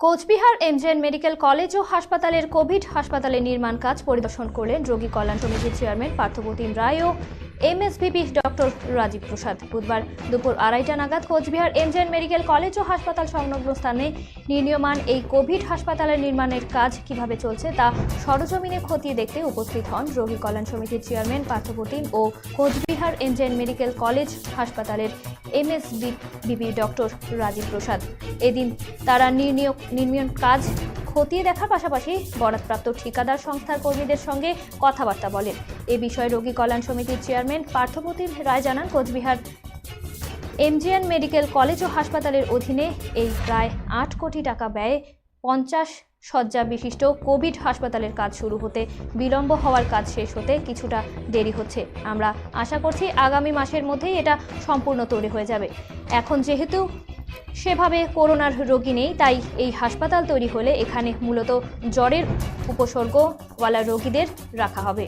Cooch Behar MJN medical college ও হাসপাতালের covid হাসপাতালের নির্মাণ কাজ পরিদর্শন করলেন রোগী কল্যাণ সমিতির চেয়ারম্যান পার্থপ্রতিম রায় ও এমএসভিপি ডক্টর রাজীব প্রসাদ। বুধবার দুপুর আড়াইটা নাগাদ কোচবিহার এমজেএন মেডিকেল কলেজ ও হাসপাতাল সংলগ্ন স্থানে নির্মীয়মান এই কোভিড হাসপাতালের নির্মাণের কাজ কীভাবে চলছে তা সরজমিনে খতিয়ে দেখতে উপস্থিত হন রোগী কল্যাণ সমিতির চেয়ারম্যান, পার্থপ্রতিম ও কোচবিহার এমজেএন মেডিকেল কলেজ হাসপাতালের এমএসবিপি ডক্টর রাজীব প্রসাদ। এদিন তারা নির্মীয়ন কাজ খতিয়ে দেখার পাশাপাশি বরাদপ্রাপ্ত ঠিকাদার সংস্থার কর্মীদের সঙ্গে কথাবার্তা বলেন। এ বিষয়ে রোগী কল্যাণ সমিতির চেয়ারম্যান পার্থপ্রতিম রায় জানান, কোচবিহার এমজিএন মেডিকেল কলেজ ও হাসপাতালের অধীনে এই প্রায় আট কোটি টাকা ব্যয়ে পঞ্চাশ শয্যা বিশিষ্ট কোভিড হাসপাতালের কাজ শুরু হতে, বিলম্ব হওয়ার কাজ শেষ হতে কিছুটা দেরি হচ্ছে। আমরা আশা করছি আগামী মাসের মধ্যেই এটা সম্পূর্ণ তৈরি হয়ে যাবে। এখন যেহেতু সেভাবে করোনার রোগী নেই, তাই এই হাসপাতাল তৈরি হলে এখানে মূলত জ্বরের উপসর্গওয়ালা রোগীদের রাখা হবে।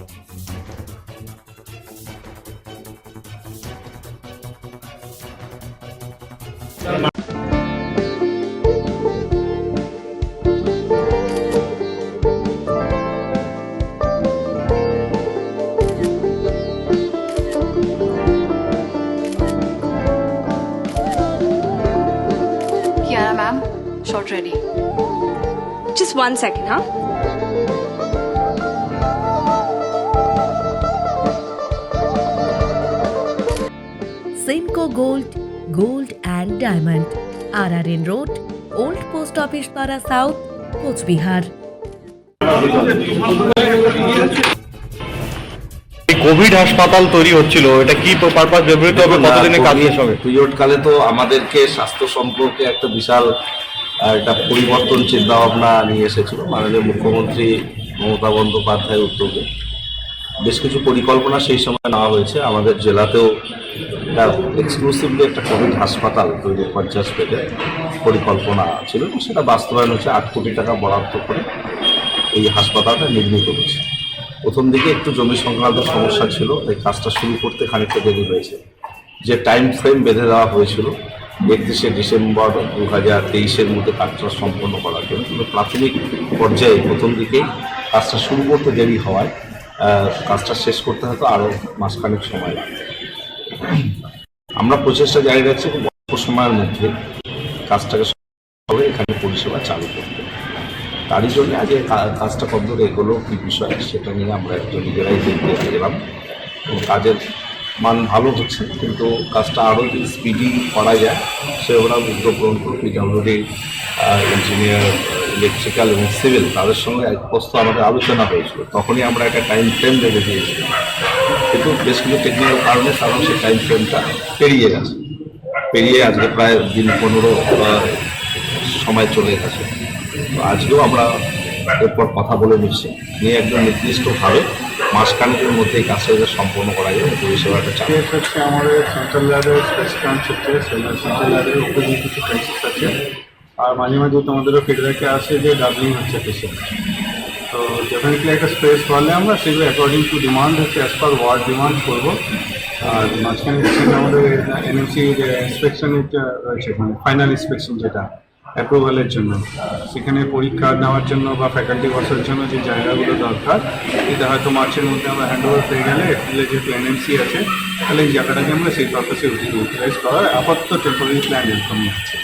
Shot ready. Just one second, huh? Simco Gold, Gold and Diamond, RRN Road, Old Post Office Para South, Cooch Behar এই কোভিড হাসপাতাল তৈরি হচ্ছিল এটা কি পারপাস ব্যবহৃত হবে কতদিনে কাজ শেষ হবে পিরিয়ড কালে তো আমাদেরকে স্বাস্থ্য সম্পর্কে একটা বিশাল একটা পরিবর্তন চিন্তা ভাবনা নিয়ে এসেছিল। মাননীয় মুখ্যমন্ত্রী মমতা বন্দ্যোপাধ্যায়ের উদ্যোগে। বেশ কিছু পরিকল্পনা সেই সময় নেওয়া হয়েছে। আমাদের জেলাতেও একটা এক্সক্লুসিভলি একটা কোভিড হাসপাতাল তৈরি পঞ্চাশ বেডের পরিকল্পনা ছিল সেটা বাস্তবায়ন হচ্ছে আট কোটি টাকা বরাদ্দ করে এই হাসপাতালটা নির্মিত হয়েছে। প্রথম দিকে একটু জমি সংক্রান্ত সমস্যা ছিল এই কাজটা শুরু করতে খানিকটা দেরি হয়েছে। যে টাইম ফ্রেম বেঁধে দেওয়া হয়েছিল একত্রিশে ডিসেম্বর দু হাজার তেইশের মধ্যে কাজটা সম্পন্ন করার জন্য। কিন্তু প্রাথমিক পর্যায়ে প্রথম দিকেই কাজটা শুরু করতে দেরি হওয়ায় কাজটা শেষ করতে হয়তো আরও মাসখানেক সময় লাগবে। আমরা প্রচেষ্টা জারি রাখছি খুব অল্প সময়ের মধ্যে কাজটাকে হবে এখানে পরিষেবা চালু করতে। তারই জন্য আজ কাজটা কতদূর এগোলো, কী বিষয়, সেটা নিয়ে আমরা একটু নিজেরাই দেখতে গেলাম এবং কাজের মান ভালো হচ্ছে, কিন্তু কাজটা আরও যদি স্পিডি করা যায় সেগুলো উদ্যোগ গ্রহণ করে পিডাব্লিউডি ইঞ্জিনিয়ার ইলেকট্রিক্যাল এবং সিভিল তাদের সঙ্গে এক প্রস্ত আমাদের আলোচনা হয়েছিল। তখনই আমরা একটা টাইম ফ্রেম বেঁধে দিয়েছিলাম। কিন্তু বেশ কিছু টেকনিক্যাল কারণে কারণ সেই টাইম ফ্রেমটা পেরিয়ে গেছে। পেরিয়ে আজকে প্রায় দিন পনেরো সময় চলে গেছে। তো আজকেও আমরা এরপর কথা বলে নিচ্ছি। নিয়ে একদম নির্দিষ্টভাবে মাসখানেকের মধ্যে এই কাজটা সম্পন্ন করা যায় পরিষেবাটা চালু। হচ্ছে আমাদের সেন্ট্রাল স্পেস ব্রাঞ্চ হচ্ছে সেন্ট্রাল ল্যাবের উপরে কিছু কেসেস আছে। আর মাঝে মাঝে তোমাদেরও ফিডব্যাকে আসে যে ডাবলিং হচ্ছে পেশেন্ট তো ডেফিনেটলি একটা স্পেস পারলে আমরা সেগুলো অ্যাকর্ডিং টু ডিমান্ড হচ্ছে অ্যাজ পার ওয়ার্ড ডিমান্ড করব। আর মাঝখানে আমাদের এনএমসি ইন্সপেকশন রয়েছে মানে ফাইনাল ইন্সপেকশন যেটা। অ্যাপ্রুভালের জন্য। সেখানে পরীক্ষা নেওয়ার জন্য বা ফ্যাকাল্টি বসার জন্য যে জায়গাগুলো দরকার এটা হয়তো মার্চের মধ্যে আমরা হ্যান্ড ওভার পেয়ে গেলে এপ্রিলে যেহেতু এনএমসি আছে তাহলে এই জায়গাটাকে আমরা সেই পারপাসে ইউটিলাইজ করার আপাতত টেম্পোরারি প্ল্যান এরকম হচ্ছে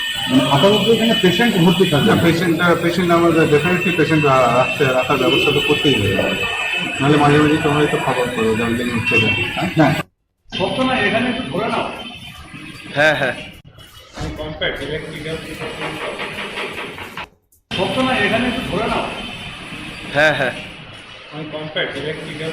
আপাতত এখানে পেশেন্ট ভর্তি থাকে পেশেন্ট পেশেন্ট আমাদের ডেফিনেটলি পেশেন্ট রাখতে রাখার ব্যবস্থা তো করতেই হবে। নাহলে মাঝে মাঝে তোমরা তো খবর করো ডাবলিং হচ্ছে না। না হ্যাঁ। হ্যাঁ হ্যাঁ হ্যাঁ কম্প্যাক্ট ইলেকট্রিক্যাল